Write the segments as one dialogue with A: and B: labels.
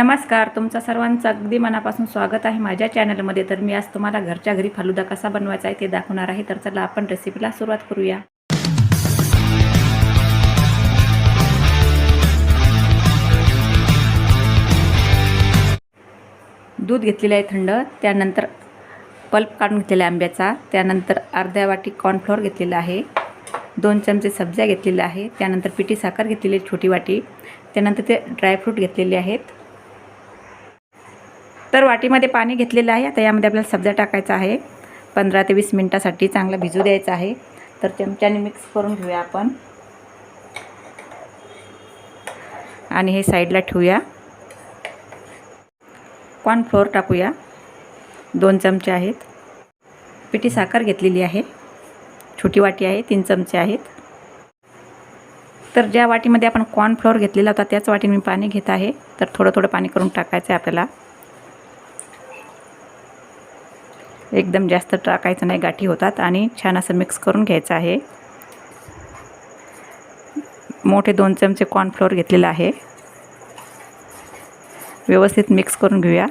A: नमस्कार तुमचं सर्वांचं अगदी मनापासून स्वागत आहे माझ्या चॅनलमध्ये. तर मी आज तुम्हाला घरच्या घरी फालुदा कसा बनवायचा आहे ते दाखवणार आहे. तर चला आपण रेसिपीला सुरुवात करूया. दूध घेतलेलं आहे थंड त्यानंतर पल्प काढून घेतलेला आहे आंब्याचा त्यानंतर अर्ध्या वाटी कॉर्नफ्लोअर घेतलेला आहे दोन चमचे सब्ज्या घेतलेल्या आहे त्यानंतर पिठी साखर घेतलेली आहे छोटी वाटी त्यानंतर ते ड्रायफ्रूट घेतलेले आहेत. तर वाटीमध्ये पाणी घेतलेलं आहे. आता यामध्ये आपल्याला सब्जा टाकायचा आहे. पंधरा ते वीस मिनटासाठी चांगला भिजू द्यायचा आहे. तर चमच्याने मिक्स करून घेऊया आपण. आणि हे साईडला ठेवूया. कॉर्नफ्लोअर टाकूया. दोन चमचे आहेत. पिठी साखर घेतलेली आहे. छोटी वाटी आहे. तीन चमचे आहेत. तर ज्या वाटीमध्ये आपण कॉर्नफ्लोअर घेतलेला होता त्याच वाटीने मी पाणी घेत आहे. तर थोडं थोडं पाणी करून टाकायचं आहे आपल्याला. एकदम जास्त टाकायचं नाही गाठी होतात आणि छान असं मिक्स करून घ्यायचं आहे. मोठे दोन चमचे कॉर्नफ्लोअर घेतलेलं आहे. व्यवस्थित मिक्स करून घेऊया.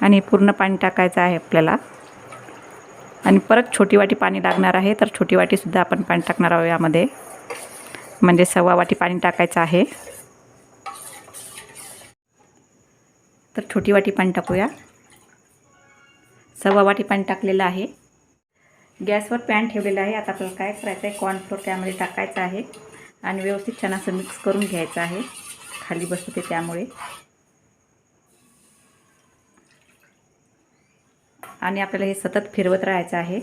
A: आणि पूर्ण पाणी टाकायचं आहे आपल्याला. आणि परत छोटी वाटी पाणी लागणार आहे तर छोटी वाटीसुद्धा आपण पाणी टाकणार आहोत यामध्ये. म्हणजे सव्वा वाटी पाणी टाकायचं आहे. तर छोटी वाटी पाणी टाकूया. सव्वा वाटी पाणी टाकलेलं आहे. गॅसवर पॅन ठेवलेलं आहे. आता आपल्याला काय करायचं आहे? कॉर्नफ्लोअर त्यामध्ये टाकायचं आहे. आणि व्यवस्थित छान असं मिक्स करून घ्यायचं आहे. खाली बसते त्यामुळे. आणि आपल्याला हे सतत फिरवत राहायचं आहे.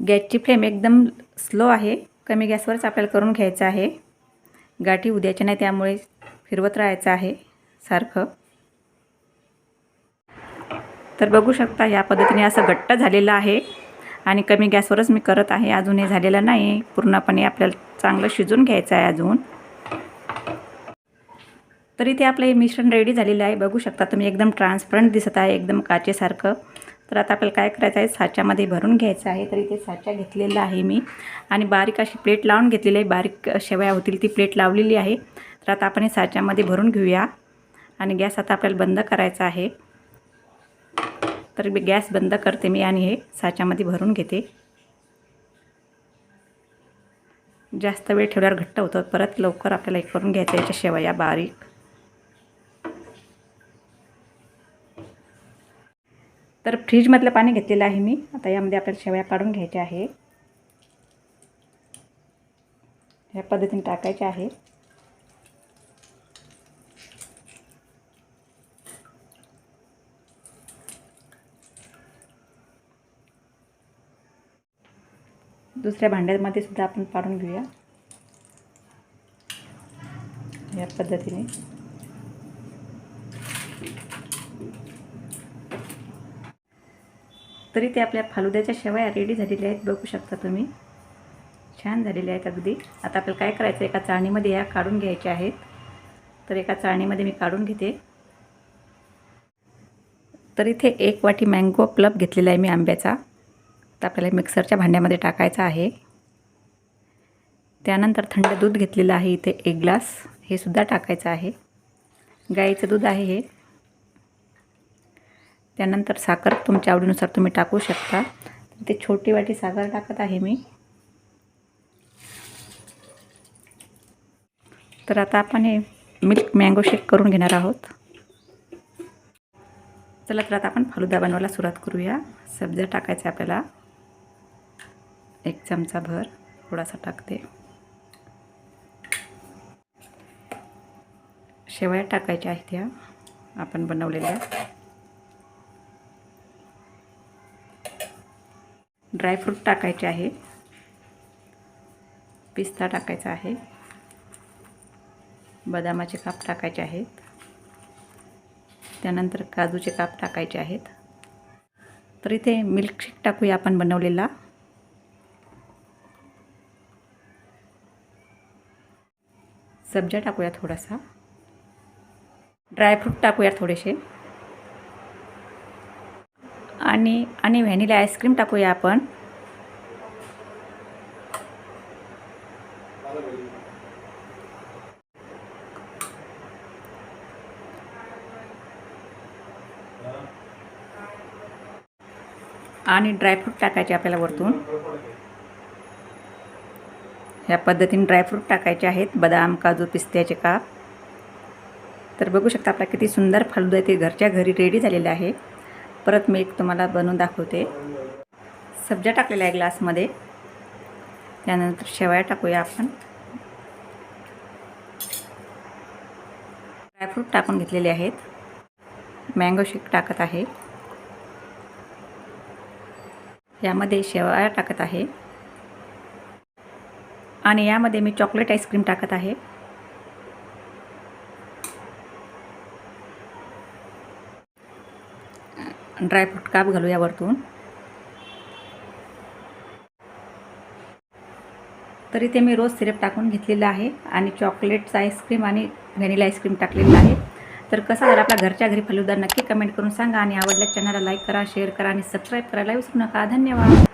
A: गॅसची फ्लेम एकदम स्लो आहे. कमी गॅसवरच आपल्याला करून घ्यायचं आहे. गाठी उद्याच्या नाही त्यामुळे फिरवत राहायचं आहे सारखं. तर बघू शकता या पद्धतीने असं घट्ट झालेलं आहे आणि कमी गॅसवरच मी करत आहे. अजून हे झालेलं नाही. पूर्णपणे आपल्याला चांगलं शिजून घ्यायचं आहे अजून. तरी ते आपलं हे मिश्रण रेडी झालेलं आहे. बघू शकता तुम्ही एकदम ट्रान्सपरंट दिसत आहे एकदम काचेसारखं. तर आता आपल्याला काय करायचं आहे? साच्यामध्ये भरून घ्यायचं आहे. तरी ते साच्या घेतलेलं आहे मी. आणि बारीक अशी प्लेट लावून घेतलेली आहे. बारीक शेवया होतील ती प्लेट लावलेली आहे. तर आता आपण हे साच्यामध्ये भरून घेऊया. आणि गॅस आता आपल्याला बंद करायचा आहे. तर मी गॅस बंद करते मी आणि हे साच्यामध्ये भरून घेते. जास्त वेळ ठेवल्यावर घट्ट होतं. परत लवकर आपल्याला हे करून घ्यायचं याच्या शेवया बारीक तर फ्रीजमधलं पाणी घेतलेलं आहे मी. आता यामध्ये आपल्याला शेवया काढून घ्यायच्या आहे ह्या पद्धतीने टाकायच्या आहे दुसऱ्या भांड्यामध्ये सुद्धा आपण पाडून घेऊया. या पद्धतीने. तरी ते आपल्या फालुद्याच्या शेवया रेडी झालेल्या आहेत बघू शकता तुम्ही. छान झालेल्या आहेत अगदी. आता आपल्याला काय करायचं? एका चाळणीमध्ये या काढून घ्यायच्या आहेत. तर एका चाळणीमध्ये मी काढून घेते. तर इथे एक वाटी मँगो प्लब घेतलेला आहे मी आंब्याचा. तर आपल्याला मिक्सरच्या भांड्यामध्ये टाकायचा आहे. त्यानंतर थंड दूध घेतलेलं आहे इथे एक ग्लास. हे सुद्धा टाकायचं आहे. गाईचं दूध आहे हे. त्यानंतर साखर तुमच्या आवडीनुसार तुम्ही टाकू शकता. ते छोटी वाटी साखर टाकत आहे मी. तर आता आपण हे मिल्क मँगो शेक करून घेणार आहोत. चला तर आता आपण फालुदा बनवायला सुरुवात करूया. सब्जा टाकायचा आपल्याला. एक चमचा भर थोडासा टाकते. शेवया टाकायच्या आहेत ह्या. आपण बनवलेल्या. ड्रायफ्रूट टाकायचे आहे. पिस्ता टाकायचा आहे. बदामाचे काप टाकायचे आहेत. त्यानंतर काजूचे काप टाकायचे आहेत. तर इथे मिल्कशेक टाकूया आपण बनवलेला. सब्जा टाकूया थोडासा. ड्रायफ्रूट टाकूया थोडेसे. आणि आणि व्हॅनिला आईस्क्रीम टाकूया आपण. आणि ड्रायफ्रूट टाकायचे आपल्याला वरतून. ह्या पद्धतीने ड्रायफ्रूट टाकायचे आहेत. बदाम काजू पिस्त्याचे काप. तर बघू शकता आपला किती सुंदर फालुदा ते घरच्या घरी रेडी झालेलं आहे. परत मी एक तुम्हाला बनवून दाखवते. सब्जा टाकलेला आहे ग्लासमध्ये. त्यानंतर शेवया टाकूया आपण. ड्रायफ्रूट टाकून घेतलेले आहेत. मँगो शेक टाकत आहे. यामध्ये शेवया टाकत आहे. आणि यामध्ये मी चॉकलेट आईस्क्रीम टाकत आहे. ड्रायफ्रूट काप घालूया वरतून तर इथे मी रोज सिरप टाकून घेतलेला आहे आणि चॉकलेटचं आईस्क्रीम आणि व्हॅनिला आईस्क्रीम टाकलेलं आहे. तर कसा झाला आपला घरच्या घरी फलुदा नक्की कमेंट करून सांगा आणि आवडल्या चॅनलला लाईक करा शेअर करा आणि सबस्क्राईब करायला विसरू नका. धन्यवाद.